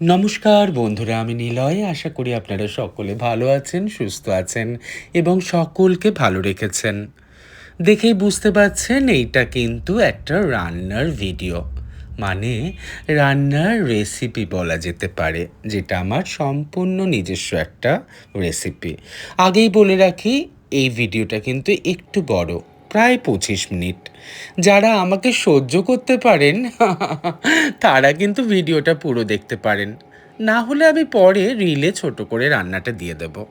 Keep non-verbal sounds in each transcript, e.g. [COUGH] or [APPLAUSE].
নমস্কার বন্ধুরা, আমি নিলয়। আশা করি আপনারা সকলে ভালো আছেন, সুস্থ আছেন এবং সকলকে ভালো রেখেছেন। দেখেই বুঝতে পারছেন, এইটা কিন্তু একটা রান্নার ভিডিও। মানে রান্নার রেসিপি বলা যেতে পারে, যেটা আমার সম্পূর্ণ নিজস্ব একটা রেসিপি আগেই বলে রাখি, এই ভিডিওটা কিন্তু একটু বড়। প্রায় পঁচিশ মিনিট। যারা আমাকে সহ্য করতে পারেন, [LAUGHS] তারা কিন্তু ভিডিওটা পুরো দেখতে পারেন। না হলে আমি পরে রিলে ছোট করে রান্নাটা দিয়ে দেব।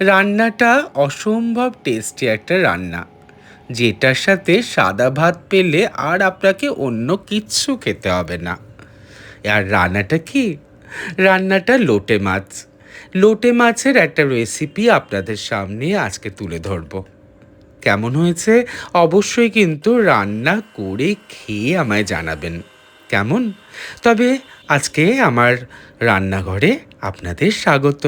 রান্নাটা অসম্ভব টেস্টি একটা রান্না। যেটার সাথে সাদা ভাত পেলে আর আপনাকে অন্য কিচ্ছু খেতে হবে না। আর রান্নাটা কি? রান্নাটা লোটে মাছ। লোটে মাছের একটা রেসিপি আপনাদের সামনে আজকে তুলে ধরবো। কেমন হয়েছে? অবশ্যই কিন্তু রান্না করে খেয়ে আমায় জানাবেন। কেমন? তবে আজকে আমার রান্নাঘরে আপনাদের স্বাগত।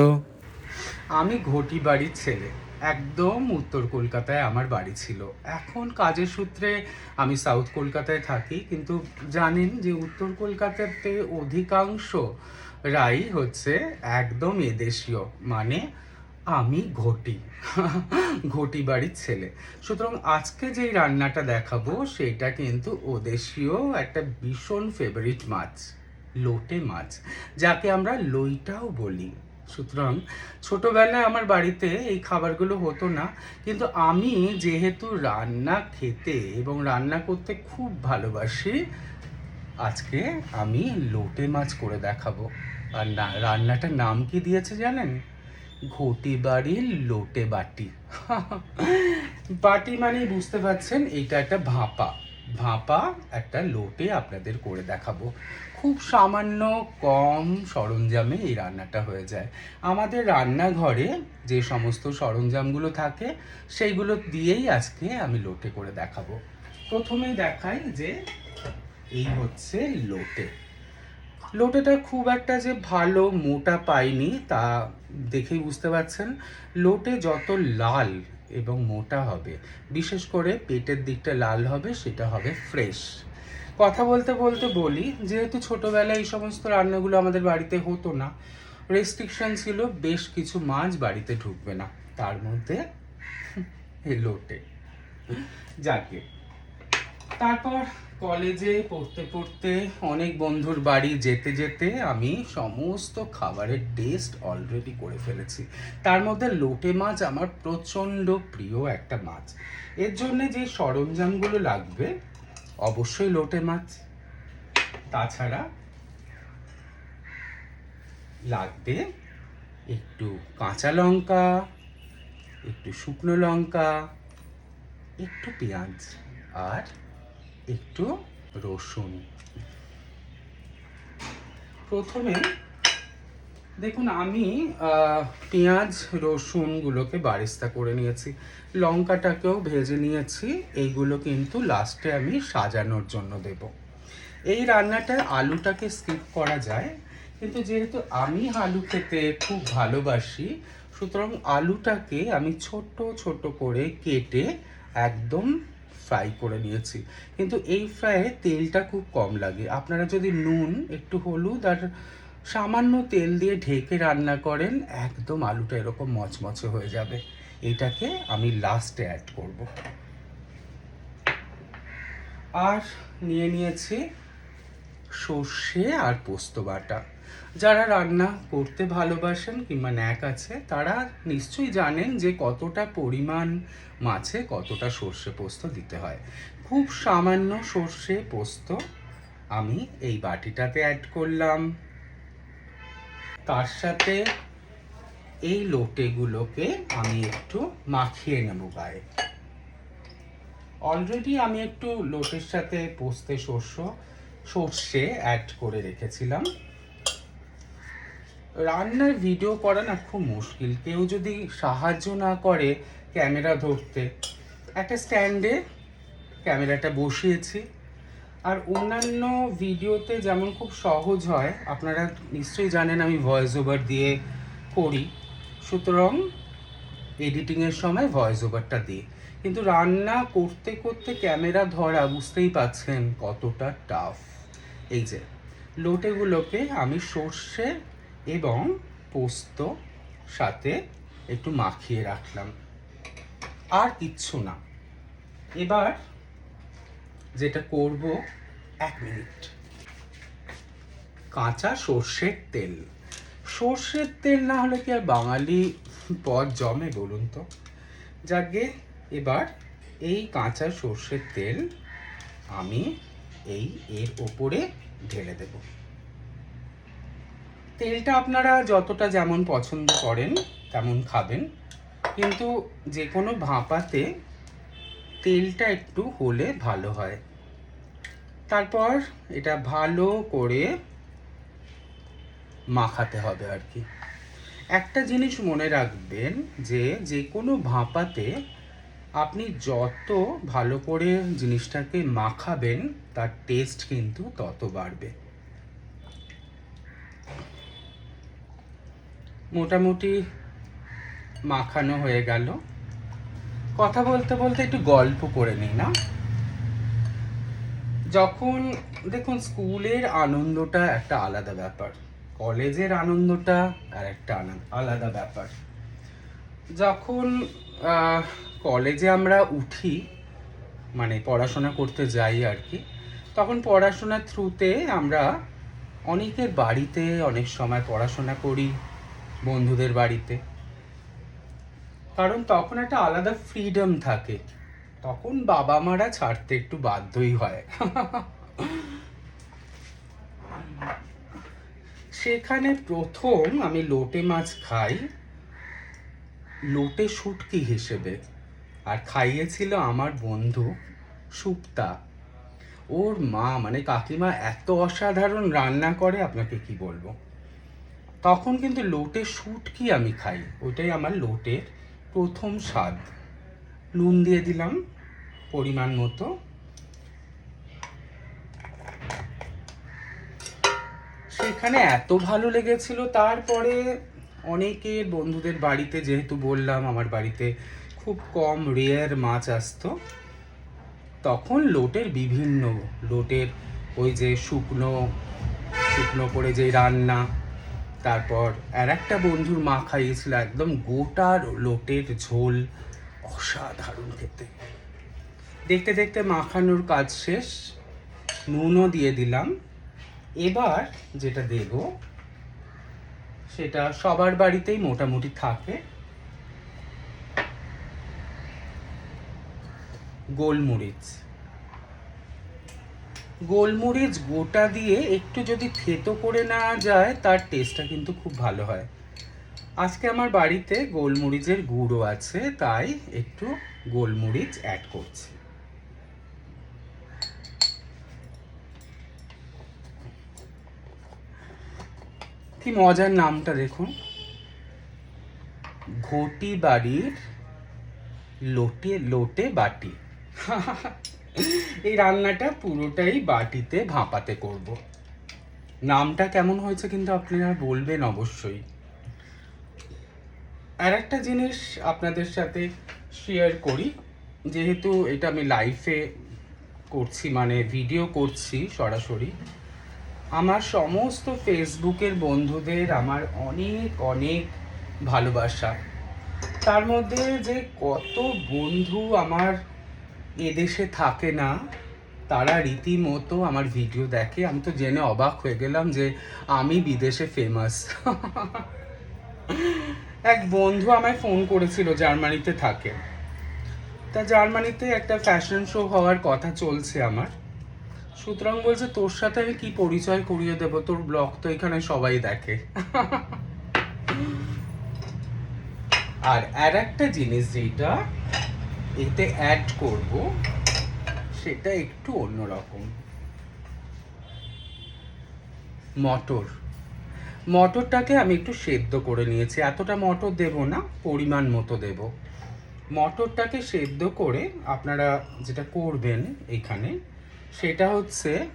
আমি ঘটি বাড়ির ছেলে। একদম উত্তর কলকাতায় আমার বাড়ি ছিল। এখন কাজের সূত্রে আমি সাউথ কলকাতায় থাকি, কিন্তু জানেন যে উত্তর কলকাতাতে অধিকাংশ রাই হচ্ছে একদম এদেশীয়। মানে আমি ঘটি। ঘটি বাড়ির ছেলে। সুতরাং আজকে যেই রান্নাটা দেখাবো, সেটা কিন্তু ওদেশীয় একটা ভীষণ ফেভারিট মাছ, লোটে মাছ, যাকে আমরা লইটাও বলি। সুতরাং ছোটবেলায় আমার বাড়িতে এই খাবারগুলো হতো না, কিন্তু আমি যেহেতু রান্না খেতে এবং রান্না করতে খুব ভালোবাসি, আজকে আমি লোটে মাছ করে দেখাবো। আর রান্নাটার নাম কি দিয়েছে জানেন? ঘটি বাড়ির লোটে বাটি। বাটি মানে বুঝতে পারছেন, এটা একটা ভাপা। ভাপা একটা লোটে আপনাদের করে দেখাবো। খুব সামান্য কম সরঞ্জামে এই রান্নাটা হয়ে যায়। আমাদের রান্নাঘরে যে সমস্ত সরঞ্জামগুলো থাকে, সেইগুলো দিয়েই আজকে আমি লোটে করে দেখাবো। প্রথমেই দেখাই যে এই হচ্ছে লোটে। লোটেটা খুব একটা যে ভালো মোটা পাইনি, তা দেখেই বুঝতে পারছেন, লোটে যত লাল এবং মোটা হবে, বিশেষ করে পেটের দিকটা লাল হবে, সেটা হবে ফ্রেশ। কথা বলতে বলতে বলি, যেহেতু ছোটোবেলায় এই সমস্ত রান্নাগুলো আমাদের বাড়িতে হতো না রেস্ট্রিকশন ছিল বেশ কিছু মাছ বাড়িতে ঢুকবে না, তার মধ্যে লোটে। যাকে তারপর কলেজে পড়তে পড়তে অনেক বন্ধুর বাড়ি যেতে যেতে আমি সমস্ত খাবারের টেস্ট অলরেডি করে ফেলেছি। তার মধ্যে লোটে মাছ আমার প্রচণ্ড প্রিয় একটা মাছ। এর জন্যে যে সরঞ্জামগুলো লাগবে, অবশ্যই লোটে মাছ। তাছাড়া লাগবে একটু কাঁচা লঙ্কা, একটু শুকনো লঙ্কা, একটু পেঁয়াজ আর একটু রসুন। প্রথমে দেখুন, আমি পেঁয়াজ রসুনগুলোকে বারিস্তা করে নিয়েছি। লঙ্কাটাকেও ভেজে নিয়েছি। এইগুলো কিন্তু লাস্টে আমি সাজানোর জন্য দেব। এই রান্নাটায় আলুটাকে স্কিপ করা যায়, কিন্তু যেহেতু আমি আলু খেতে খুব ভালোবাসি, সুতরাং আলুটাকে আমি ছোট ছোট করে কেটে একদম ফ্রাই করে নিয়েছি। কিন্তু এই ফ্রাইয়ে তেলটা খুব কম লাগে। আপনারা যদি নুন, একটু হলুদ আর সামান্য তেল দিয়ে ঢেকে রান্না করেন, একদম আলুটা এরকম মচমচে হয়ে যাবে। এটাকে আমি লাস্টে অ্যাড করব। আর নিয়ে নিয়েছি সর্ষে আর পোস্ত বাটা। যারা রান্না করতে ভালোবাসেন কিংবা ন্যাক আছে, তারা নিশ্চয়ই জানেন যে কতটা পরিমাণ মাছে কতটা সর্ষে পোস্ত দিতে হয়। খুব সামান্য সর্ষে পোস্ত আমি এই বাটিটাতে অ্যাড করলাম। তার সাথে এই লোটেগুলোকে আমি একটু মাখিয়ে নেব গায়ে। অলরেডি আমি একটু লোটের সাথে পোস্তে শস্য সর্ষে অ্যাড করে রেখেছিলাম। রান্নার ভিডিও করা না খুব মুশকিল। কেউ যদি সাহায্য না করে ক্যামেরা ধরতে, একটা স্ট্যান্ডে ক্যামেরাটা বসিয়েছি। আর অন্যান্য ভিডিওতে যেমন খুব সহজ হয়, আপনারা নিশ্চয়ই জানেন আমি ভয়েস ওভার দিয়ে করি। সুতরাং এডিটিংয়ের সময় ভয়েস ওভারটা দিই। কিন্তু রান্না করতে করতে ক্যামেরা ধরা বুঝতেই পাচ্ছেন কতটা টাফ এই যে লোটেগুলোকে আমি সর্ষে এবং পোস্ত সাথে একটু মাখিয়ে রাখলাম। আর কিচ্ছু না। এবার যেটা করব, এক মিনিট। কাঁচা সর্ষের তেল। সর্ষের তেল না হলে কি আর বাঙালি পদ জমে বলুন তো? যাকে এবার এই কাঁচা সর্ষের তেল আমি এই এর ওপরে ঢেলে দেব। তেলটা আপনারা যতটা যেমন পছন্দ করেন, তেমন খাবেন। কিন্তু যে কোনো ভাপাতে তেলটা একটু হলে ভালো হয়। তারপর এটা ভালো করে মাখাতে হবে আর কি। একটা জিনিস মনে রাখবেন যে যে কোনো ভাপাতে আপনি যত ভালো করে জিনিসটাকে মাখাবেন, তার টেস্ট কিন্তু তত বাড়বে। মোটামুটি মাখানো হয়ে গেল। কথা বলতে বলতে একটু গল্প করে নিই না? যখন, দেখুন, স্কুলের আনন্দটা একটা আলাদা ব্যাপার, কলেজের আনন্দটা আর একটা আলাদা ব্যাপার। যখন কলেজে আমরা উঠি মানে পড়াশোনা করতে যাই আর কি, তখন পড়াশোনার থ্রুতে আমরা অনেকের বাড়িতে অনেক সময় পড়াশোনা করি বন্ধুদের বাড়িতে। কারণ তখন একটা আলাদা ফ্রিডম থাকে। তখন বাবা মারা ছাড়তে একটু বাধ্যই হয়। সেখানে প্রথম আমি লোটে মাছ খাই। লোটে শুটকি হিসেবে। আর খাইয়েছিল আমার বন্ধু সুপ্তা। ওর মা মানে কাকিমা এত অসাধারণ রান্না করে, আপনাকে কি বলব? তখন কিন্তু লোটে শুটকি আমি খাই? ওইটাই আমার লোটের প্রথম স্বাদ। নুন দিয়ে দিলাম পরিমাণ মতো। সেখানে এত ভালো লেগেছিল, তারপরে অনেকের বন্ধুদের বাড়িতে যেহেতু বললাম, আমার বাড়িতে খুব কম রেয়ার মাছ আসতো, তখন লোটের বিভিন্ন, লোটের ওই যে শুকনো শুকনো করে যে রান্না তারপর আর একটা বন্ধুর মা খাইয়েছিল একদম গোটা লোটের ঝোল অসাধারণ খেতে। দেখতে দেখতে মাখানোর কাজ শেষ, নুনও দিয়ে দিলাম। এবার যেটা দেব, সেটা সবার বাড়িতেই মোটামুটি থাকে। গোলমরিচ। গোলমরিচ গোটা দিয়ে একটু যদি থেতো করে নেওয়া যায়, তার টেস্টটা কিন্তু খুব ভালো হয়। আজকে আমার বাড়িতে গোলমরিচের গুঁড়ো আছে, তাই একটু গোলমরিচ অ্যাড করছি। কি মজার নামটা দেখুন। ঘটি বাড়ির লোটে লোটে বাটি। [LAUGHS] এই রান্নাটা পুরোটাই বাটিতে ভাপাতে করব। নামটা কেমন হয়েছে কিন্তু আপনারা বলবেন অবশ্যই। আর একটা জিনিস আপনাদের সাথে শেয়ার করি, যেহেতু এটা আমি লাইফে করছি মানে ভিডিও করছি সরাসরি, আমার সমস্ত ফেসবুকের বন্ধুদের আমার অনেক অনেক ভালোবাসা। তার মধ্যে যে কত বন্ধু আমার এদেশে থাকে না, তারা রীতিমতো আমার ভিডিও দেখে। আমি তো জেনে অবাক হয়ে গেলাম যে আমি বিদেশে ফেমাস এক বন্ধু আমায় ফোন করেছিল জার্মানিতে থাকে। তা জার্মানিতে একটা ফ্যাশন শো হওয়ার কথা চলছে আমার। সুতরাং বলছে, তোর সাথে আমি কি পরিচয় করিয়ে দেব? তোর ব্লগ তো এখানে সবাই দেখে। আর আর একটা জিনিস যেটা এতে অ্যাড করব, সেটা একটু অন্যরকম। মটর। মটরটাকে আমি একটু সেদ্ধ করে নিয়েছি। এতটা মটর দেব না, পরিমাণ মতো দেব। মটরটাকে সেদ্ধ করে আপনারা যেটা করবেন এখানে, সেটা হচ্ছে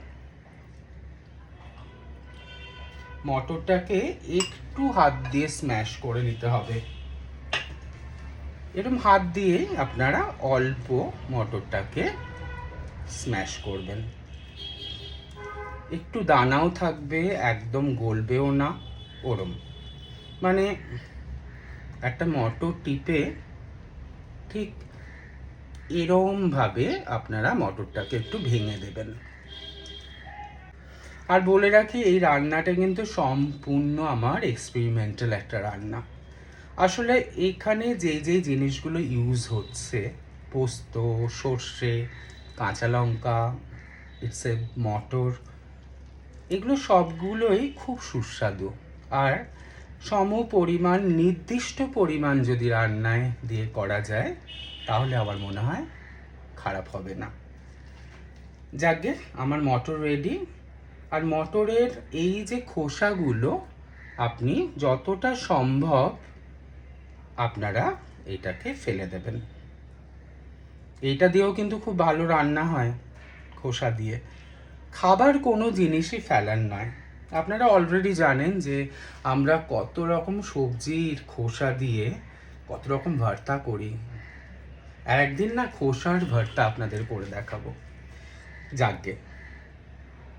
মটরটাকে একটু হাত দিয়ে স্ম্যাশ করে নিতে হবে। এরকম হাত দিয়ে আপনারা অল্প মটরটাকে স্ম্যাশ করবেন। একটু দানাও থাকবে, একদম গলবেও না, ওরম। মানে একটা মটর টিপে ঠিক এরমভাবে আপনারা মটরটাকে একটু ভেঙে দেবেন। আর বলে রাখি, এই রান্নাটা কিন্তু সম্পূর্ণ আমার এক্সপেরিমেন্টাল একটা রান্না। আসলে এখানে যে যে জিনিসগুলো ইউজ হচ্ছে, পোস্ত, সর্ষে, কাঁচা লঙ্কা ইটস এ মটর, এগুলো সবগুলোই খুব সুস্বাদু। আর সম পরিমাণ নির্দিষ্ট পরিমাণ যদি রান্নায় দিয়ে করা যায়, তাহলে আমার মনে হয় খারাপ হবে না। যাকে, আমার মটর রেডি আর মটরের এই যে খোসাগুলো, আপনি যতটা সম্ভব আপনারা এটাকে ফেলে দেবেন। এইটা দিয়েও কিন্তু খুব ভালো রান্না হয় খোসা দিয়ে। খাবার কোনো জিনিসই ফেলার নয়। আপনারা অলরেডি জানেন যে আমরা কত রকম সবজির খোসা দিয়ে কত রকম ভর্তা করি। একদিন না খোসার ভর্তা আপনাদের করে দেখাবো। যাকে।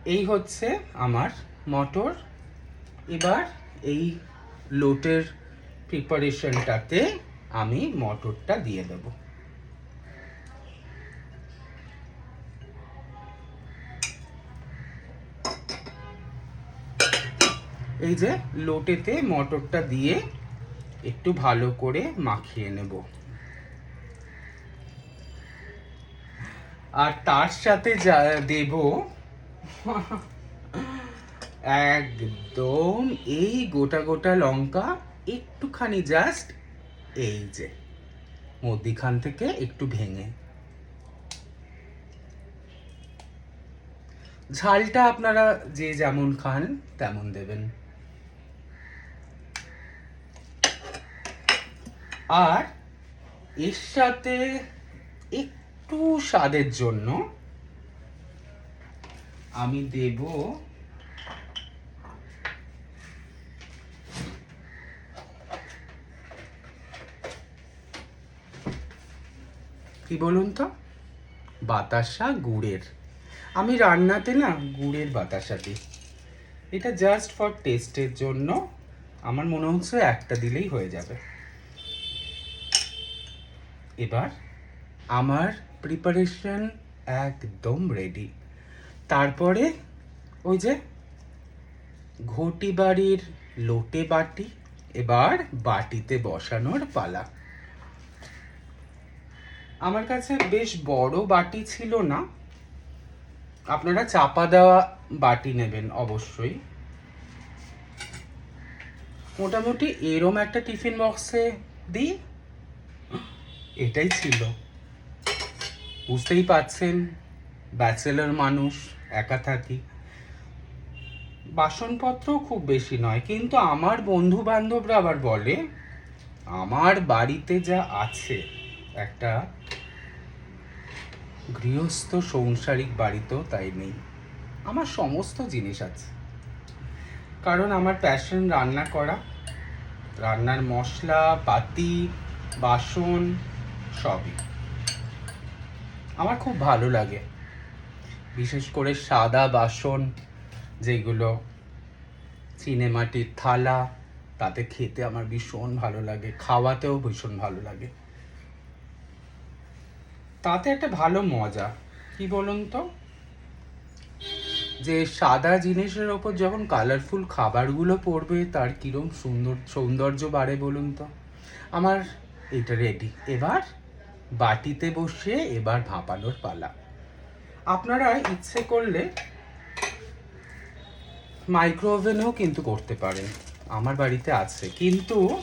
এই হচ্ছে আমার মটর। এবার এই লোটের প্রিপারেশনটাতে আমি মটরটা দিয়ে দেবো। এই যে লোটেতে মটরটা দিয়ে একটু ভালো করে মাখিয়ে নেব। আর তার সাথে যা দেব, একদম এই গোটা গোটা লঙ্কা একটুখানি জাস্ট এই যে, মধ্যিখান থেকে একটু ভেঙে। ঝালটা আপনারা যে যেমন খান, তেমন দেবেন। আর এর সাথে একটু স্বাদের জন্য আমি দেব কি বলুন তো? বাতাসা গুড়ের। আমি রান্নাতে না গুড়ের বাতাসা দিই। এটা জাস্ট ফর টেস্টের জন্য আমার মনে হচ্ছে একটা দিলেই হয়ে যাবে। এবার আমার প্রিপারেশন একদম রেডি তারপরে ওই যে ঘটি বাড়ির লোটে বাটি, এবার বাটিতে বসানোর পালা। আমার কাছে বেশ বড় বাটি ছিল না। আপনারা চাপা দেওয়া বাটি নেবেন অবশ্যই। মোটামুটি এরম একটা টিফিন বক্সে দিই। এটাই ছিল। বুঝতেই পাচ্ছেন ব্যাচেলার মানুষ, একা থাকি। বাসনপত্র খুব বেশি নয়, কিন্তু আমার বন্ধু বান্ধবরা আবার বলে, আমার বাড়িতে যা আছে একটা গৃহস্থ সংসারিক বাড়িতেও তাই নেই। আমার সমস্ত জিনিস আছে। কারণ আমার প্যাশন রান্না করা, রান্নার মশলা পাতি বাসন, সবই। আমার খুব ভালো লাগে। বিশেষ করে সাদা বাসন যেগুলো সিনেমাটির থালা, তাতে খেতে আমার ভীষণ ভালো লাগে, খাওয়াতেও ভীষণ ভালো লাগে। তাতে একটা ভালো মজা। কি বলুন তো? যে সাদা জিনিসের ওপর যখন কালারফুল খাবারগুলো পড়বে, তার কিরম সুন্দর সৌন্দর্য বাড়ে বলুন তো? আমার এটা রেডি এবার বাটিতে বসে এবার ভাপানোর পালা। আপনারা ইচ্ছে করলে মাইক্রোওভেনেও কিন্তু করতে পারেন। আমার বাড়িতে আছে। কিন্তু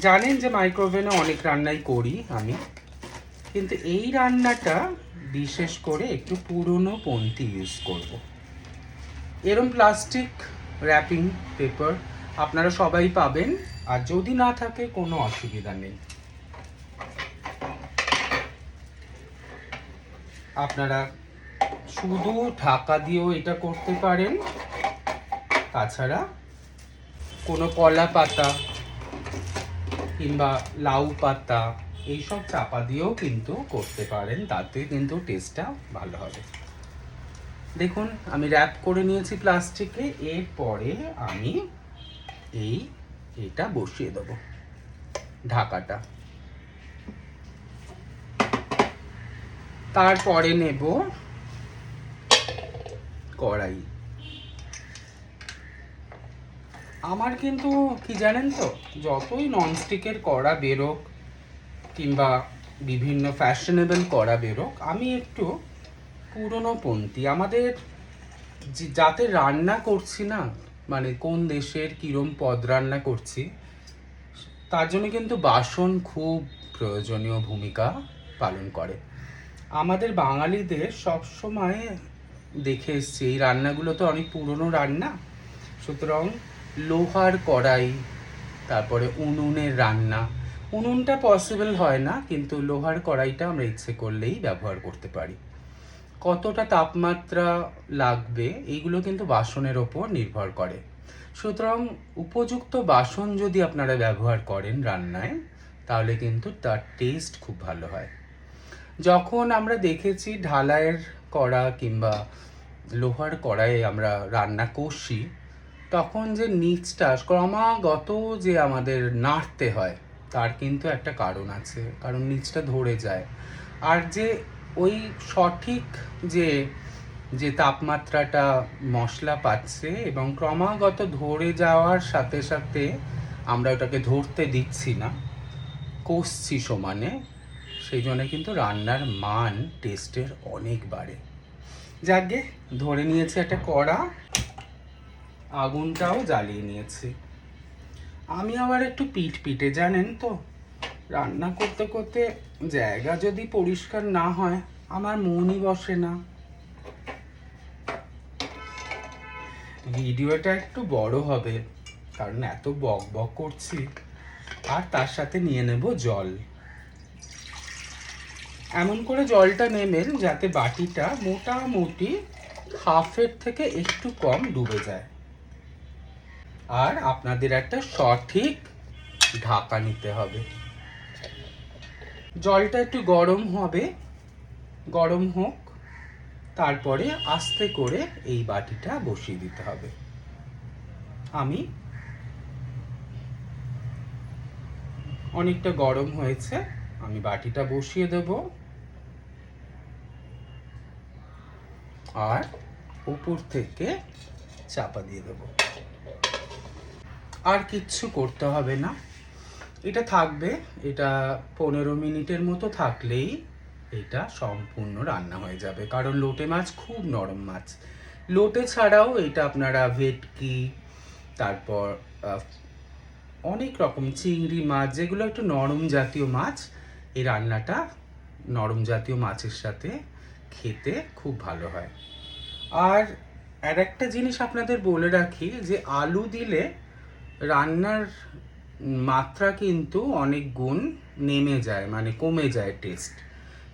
জানেন যে মাইক্রো মাইক্রোওভেনে অনেক রান্নাই করি আমি। কিন্তু এই রান্নাটা বিশেষ করে একটু পুরনো পন্থী ইউজ করব। এরম প্লাস্টিক র্যাপিং পেপার আপনারা সবাই পাবেন, আর যদি না থাকে কোনো অসুবিধা নেই আপনারা শুধু ঢাকা দিয়েও এটা করতে পারেন তাছাড়া কোনো কলা পাতা কিংবা লাউ পাতা এইসব চাপা দিয়েও কিন্তু করতে পারেন, তাতে কিন্তু টেস্টটা ভালো হবে। দেখুন, আমি র্যাপ করে নিয়েছি প্লাস্টিকে এরপরে আমি এই এটা বসিয়ে দেবো, ঢাকাটা। তারপরে নেব কড়াই। আমার কিন্তু, কি জানেন তো, যতই ননস্টিকের কড়া বেরোক কিংবা বিভিন্ন ফ্যাশনেবল কড়া বেরোক, আমি একটু পুরনো পন্থী। আমাদের যাতে রান্না করছি না মানে কোন দেশের কীরম পদ রান্না করছি, তার জন্য কিন্তু বাসন খুব প্রয়োজনীয় ভূমিকা পালন করে। আমাদের বাঙালিদের সবসময় দেখে এসছি, এই রান্নাগুলো তো অনেক পুরনো রান্না। সুতরাং লোহার কড়াই, তারপরে উনুনের রান্না উনুনটা পসিবল হয় না, কিন্তু লোহার কড়াইটা আমরা ইচ্ছে করলেই ব্যবহার করতে পারি। কতটা তাপমাত্রা লাগবে, এইগুলো কিন্তু বাসনের ওপর নির্ভর করে। সুতরাং উপযুক্ত বাসন যদি আপনারা ব্যবহার করেন রান্নায়, তাহলে কিন্তু তার টেস্ট খুব ভালো হয়। যখন আমরা দেখেছি ঢালাইয়ের কড়া কিংবা লোহার কড়াইয়ে আমরা রান্না করছি, তখন যে নিচটা ক্রমাগত যে আমাদের নাড়তে হয় তার কিন্তু একটা কারণ আছে, কারণ নিচটা ধরে যায়। আর যে ওই সঠিক যে যে তাপমাত্রাটা মশলা পাচ্ছে এবং ক্রমাগত ধরে যাওয়ার সাথে সাথে আমরা ওটাকে ধরতে দিচ্ছি না, কষছি সমানে, সেই জন্য কিন্তু রান্নার মান টেস্টের অনেক বাড়ে। যাকে ধরে নিয়েছে একটা কড়া, আগুনটাও জ্বালিয়ে নিয়েছি। আমি আবার একটু পিট পিটে জানেন তো? রান্না করতে করতে জায়গা যদি পরিষ্কার না হয়, আমার মনই বসে না। ভিডিওটা একটু বড় হবে, কারণ এত বক বক করছি। আর তার সাথে নিয়ে নেব জল। এমন করে জলটা নেবেন যাতে বাটিটা মোটামুটি হাফের থেকে একটু কম ডুবে যায়। আর আপনাদের একটা সঠিক ঢাকা নিতে হবে। জলটা একটু গরম হবে, গরম হোক, তারপরে আস্তে করে এই বাটিটা বসিয়ে দিতে হবে। আমি অনেকটা গরম হয়েছে, আমি বাটিটা বসিয়ে দেব। আর উপর থেকে চাপা দিয়ে দেব। আর কিচ্ছু করতে হবে না। এটা থাকবে, এটা পনেরো মিনিটের মতো থাকলেই এটা সম্পূর্ণ রান্না হয়ে যাবে। কারণ লোটে মাছ খুব নরম মাছ। লোটে ছাড়াও এটা আপনারা ভেটকি, তারপর অনেক রকম চিংড়ি মাছ, যেগুলো একটু নরম জাতীয় মাছ, এই রান্নাটা নরম জাতীয় মাছের সাথে খেতে খুব ভালো হয়। আর আর একটা জিনিস আপনাদের বলে রাখি যে আলু দিলে রান্নার মাত্রা কিন্তু অনেক গুণ নেমে যায় মানে কমে যায় টেস্ট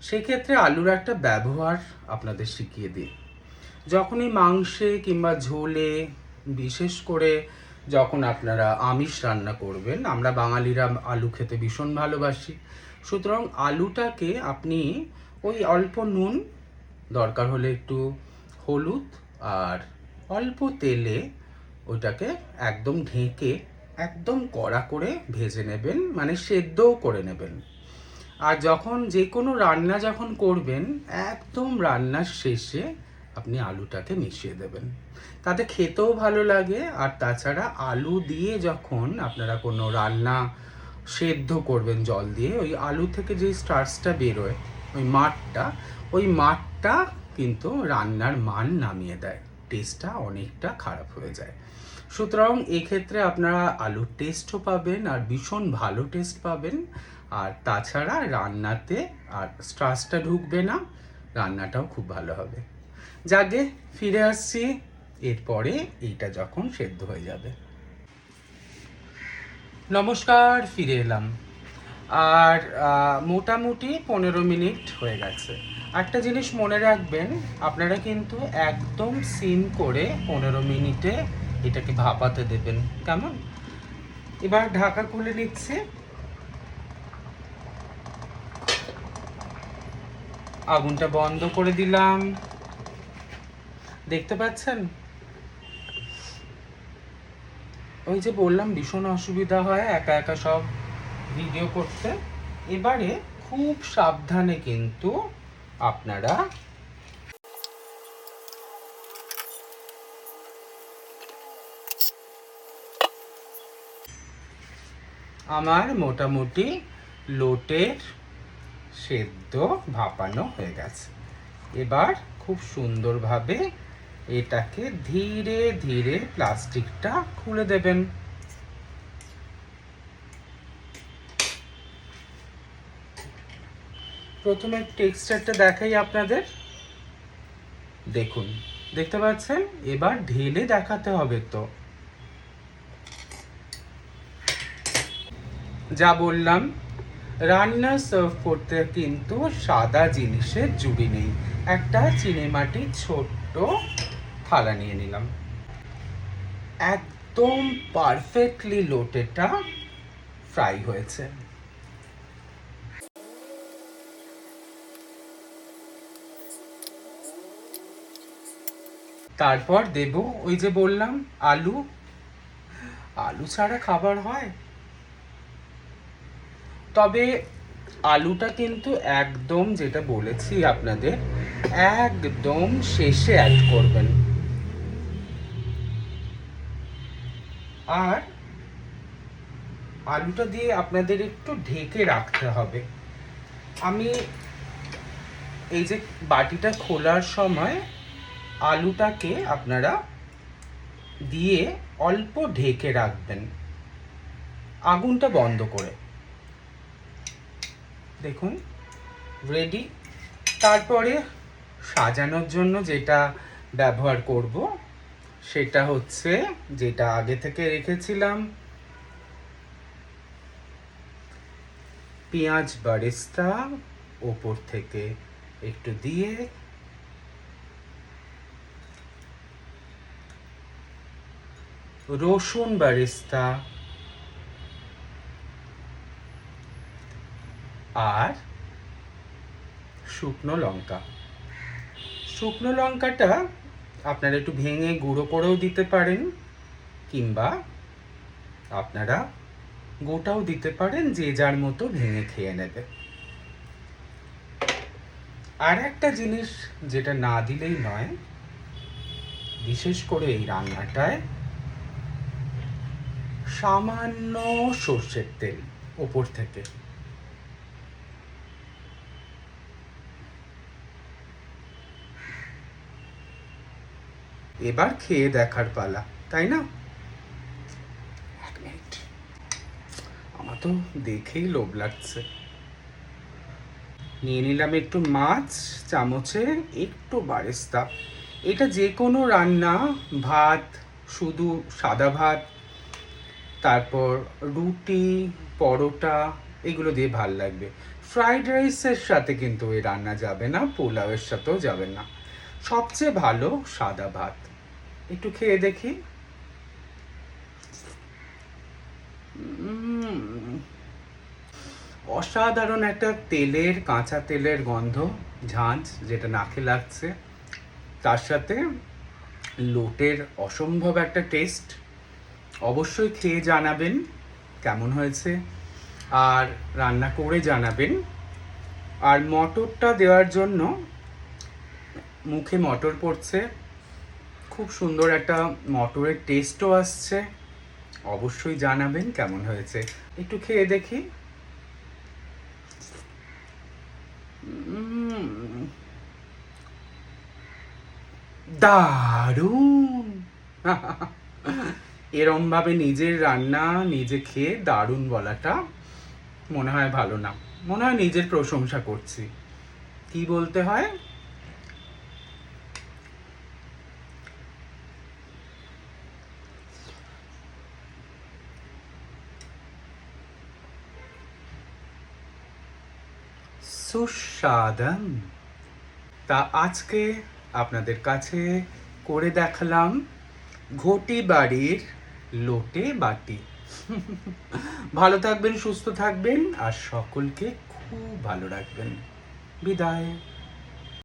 সেক্ষেত্রে আলুর একটা ব্যবহার আপনাদের শিখিয়ে দিই। যখনই মাংসে কিংবা ঝোলে, বিশেষ করে যখন আপনারা আমিষ রান্না করবেন, আমরা বাঙালিরা আলু খেতে ভীষণ ভালোবাসি। সুতরাং আলুটাকে আপনি ওই অল্প নুন, দরকার হলে একটু হলুদ আর অল্প তেলে ওটাকে একদম ঢেকে একদম কড়া করে ভেজে নেবেন মানে সেদ্ধও করে নেবেন। আর যখন যে কোনো রান্না যখন করবেন, একদম রান্নার শেষে আপনি আলুটাকে মিশিয়ে দেবেন। তাতে খেতেও ভালো লাগে, আর তাছাড়া আলু দিয়ে যখন আপনারা কোনো রান্না সেদ্ধ করবেন জল দিয়ে, ওই আলু থেকে যে স্টার্চটা বেরোয়, ওই মাঠটা ওই মাঠটা কিন্তু রান্নার মান নামিয়ে দেয়। টেস্টটা অনেকটা খারাপ হয়ে যায়। সুতরাং এক্ষেত্রে আপনারা আলুর টেস্টও পাবেন আর ভীষণ ভালো টেস্ট পাবেন। আর তাছাড়া রান্নাতে আর স্ট্রাসটা ঢুকবে না, রান্নাটাও খুব ভালো হবে। যাকে ফিরে আসছি। এরপরে এইটা যখন সেদ্ধ হয়ে যাবে। নমস্কার, ফিরে এলাম। আর মোটামুটি পনেরো মিনিট হয়ে গেছে। একটা জিনিস মনে রাখবেন, আপনারা কিন্তু একদম সিম করে পনেরো মিনিটে এটাকে ভাপাতে দেবেন। কেমন? এবার ঢাকা খুলে নিচ্ছে। আগুনটা বন্ধ করে দিলাম। দেখতে পাচ্ছেন? ওই যে বললাম, ভীষণ অসুবিধা হয়, একা একা সব ভিডিও করতে। এবারে খুব সাবধানে কিন্তু আপনারা আমার মোটামুটি লোটের সেদ্ধ ভাপানো হয়ে গেছে। এবার খুব সুন্দরভাবে এটাকে ধীরে ধীরে প্লাস্টিকটা খুলে দেবেন। প্রথমে টেক্সচারটা দেখাই আপনাদের। দেখুন, দেখতে পাচ্ছেন? এবার ঢেলে দেখাতে হবে তো। যা বললাম রান্না সার্ভ করতে কিন্তু সাদা জিনিসের জুড়ি নেই। একটা চিনেমাটির ছোট্ট থালা নিয়ে নিলাম। একদম পারফেক্টলি লোটেটা ফ্রাই হয়েছে। তারপর দেব ওই যে বললাম, আলু। আলু ছাড়া খাবার হয়। তবে আলুটা কিন্তু একদম যেটা বলেছি আপনাদের, একদম শেষে অ্যাড করবেন। আর আলুটা দিয়ে আপনাদের একটু ঢেকে রাখতে হবে। আমি এই যে বাটিটা খোলার সময় আলুটাকে আপনারা দিয়ে অল্প ঢেকে রাখবেন। আগুনটা বন্ধ করে। দেখুন রেডি তারপরে সাজানোর জন্য যেটা ব্যবহার করব, সেটা হচ্ছে যেটা আগে থেকে রেখেছিলাম। পেঁয়াজ বারেস্তা ওপর থেকে একটু দিয়ে রসুন বারিস্তা আর শুকনো লঙ্কা। শুকনো লঙ্কাটা আপনারা একটু ভেঙে গুঁড়ো করেও দিতে পারেন, কিংবা আপনারা গোটাও দিতে পারেন, যে যার মতো ভেঙে খেয়ে নেবে। আর একটা জিনিস যেটা না দিলেই নয়, বিশেষ করে এই রান্নাটায় সামান্য সর্ষের তেল ওপর থেকে। এবার খেয়ে দেখার পালা, তাই না? এক মিনিট। আমার তো দেখেই লোভ লাগছে। নিয়ে নিলাম একটু মাছ, চামচে একটু বারেস্তা। এটা যে কোনো রান্না, ভাত, শুধু সাদা ভাত তারপর রুটি, পরোটা, এগুলো দিয়ে ভালো লাগবে। ফ্রাইড রাইসের সাথে কিন্তু এই রান্না যাবে না, পোলাওয়ের সাথেও যাবে না। সবচেয়ে ভালো সাদা ভাত। একটু খেয়ে দেখি। অসাধারণ একটা তেলের, কাঁচা তেলের গন্ধ ঝাঁঝ যেটা নাকে লাগছে। তার সাথে লোটের অসম্ভব একটা টেস্ট। অবশ্যই খেয়ে জানাবেন কেমন হয়েছে। আর রান্না করে জানাবেন। আর মটরটা দেওয়ার জন্য মুখে মটর পড়ছে। খুব সুন্দর একটা মটরের টেস্টও আসছে। অবশ্যই জানাবেন কেমন হয়েছে। একটু খেয়ে দেখি। দারুণ! [LAUGHS] এরম ভাবে নিজের রান্না, নিজে খেয়ে দারুণ বলাটা মনে হয় ভালো না। মনে হয় নিজের প্রশংসা করছি। কি বলতে হয়? সুস্বাদম। তা আজকে আপনাদের কাছে করে দেখালাম ঘটি বাড়ির লোটে বাটি। ভালো থাকবেন সুস্থ থাকবেন আর সকলকে খুব ভালো রাখবেন। বিদায়।